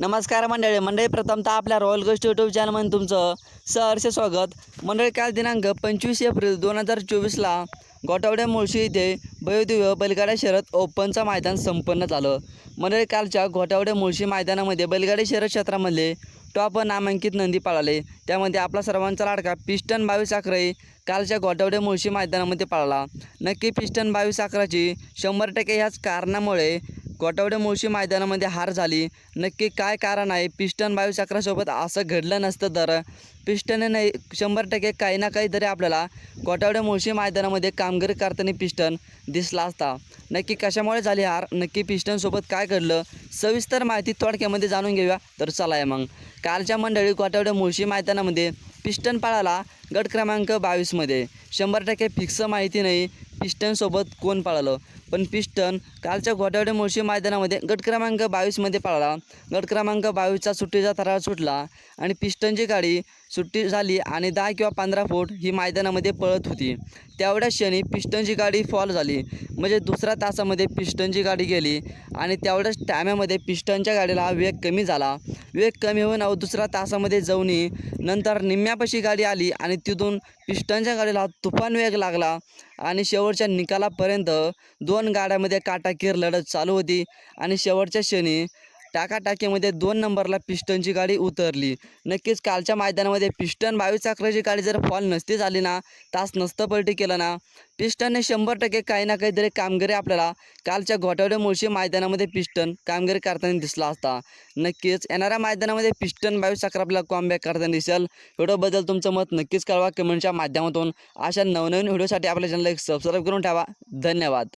नमस्कार मंडळी मंडळी प्रथमतः आपल्या रॉयल गोष्ट यूट्यूब चॅनलमध्ये तुमचं सहर्ष स्वागत. मंडळी काल दिनांक पंचवीस एप्रिल दोन हजार चोवीसला गोटावड्या मुळशी इथे भयोदिव्य बैलगाड्या शहरात ओपनचं मैदान संपन्न झालं. मंडळी कालच्या गोटावडे मुळशी मैदानामध्ये बैलगाडी शहर क्षेत्रामधले टॉप नामांकित नंदी पळाले. त्यामध्ये आपला सर्वांचा लाडका पिस्टन बावीस अकराई कालच्या गोटावडे मुळशी मैदानामध्ये पाळला. नक्की पिस्टन बावीस अकराची शंभर टक्के ह्याच कारणामुळे गोटावडे मुळशी मैदानामध्ये हार झाली. नक्की काय कारण आहे? पिस्टन बावीस अकरासोबत असं घडलं नसतं तर. पिस्टनने नाही शंभर टक्के काही ना काहीतरी आपल्याला गोटावडे मुळशी मैदानामध्ये कामगिरी करताना पिस्टन दिसला असता. नक्की कशामुळे झाली हार? नक्की पिस्टनसोबत काय घडलं? सविस्तर माहिती थोडक्यामध्ये जाणून घेऊया. तर चला आहे मग. कालच्या मंडळी गोटावडे मुळशी मैदानामध्ये पिस्टन पाळाला गट क्रमांक बावीसमध्ये. शंभर टक्के फिक्स माहिती नाही. पिस्टनसोबत कोण पळालं? पण पिस्टन कालच्या गोटावडे मुळशी मैदानामध्ये गट क्रमांक बावीसमध्ये पळाला. गट क्रमांक बावीसचा सुट्टीचा थरार सुटला आणि पिस्टनची गाडी सुट्टी झाली आणि दहा किंवा पंधरा फूट ही मैदानामध्ये पळत होती. तेवढ्या क्षणी पिस्टनची गाडी फॉल झाली. म्हणजे दुसऱ्या तासामध्ये पिस्टनची गाडी गेली आणि तेवढ्याच टायमामध्ये पिस्टनच्या गाडीला वेग कमी झाला. वेग कमी होऊन अहो दुसऱ्या तासामध्ये जाऊनही नंतर निम्म्यापाशी गाडी आली आणि तिथून पिस्टनच्या गाडीला तुफान वेग लागला आणि शेवटच्या निकालापर्यंत दोन गाड्यामध्ये काटाकीर लढत चालू होती आणि शेवटच्या क्षणी टाकाटाकीमध्ये दोन नंबरला पिस्टनची गाडी उतरली. नक्कीच कालच्या मैदानामध्ये पिस्टन बावीस अकराची गाडी जर फॉल नसती झाली ना तास नसतं पलटी केलं ना पिस्टनने शंभर टक्के काही ना काहीतरी कामगिरी आपल्याला कालच्या घोटावड्यामुळशी मुळशी मैदानामध्ये पिस्टन कामगिरी करताना दिसला असता. नक्कीच येणाऱ्या मैदानामध्ये पिस्टन बावीस अकरा आपल्याला कॉमबॅक करताना दिसेल. व्हिडिओबद्दल तुमचं मत नक्कीच कळवा. कमेंटच्या माध्यमातून अशा नवनवीन व्हिडिओसाठी आपल्या चॅनलला एक सबस्क्राईब करून ठेवा. धन्यवाद.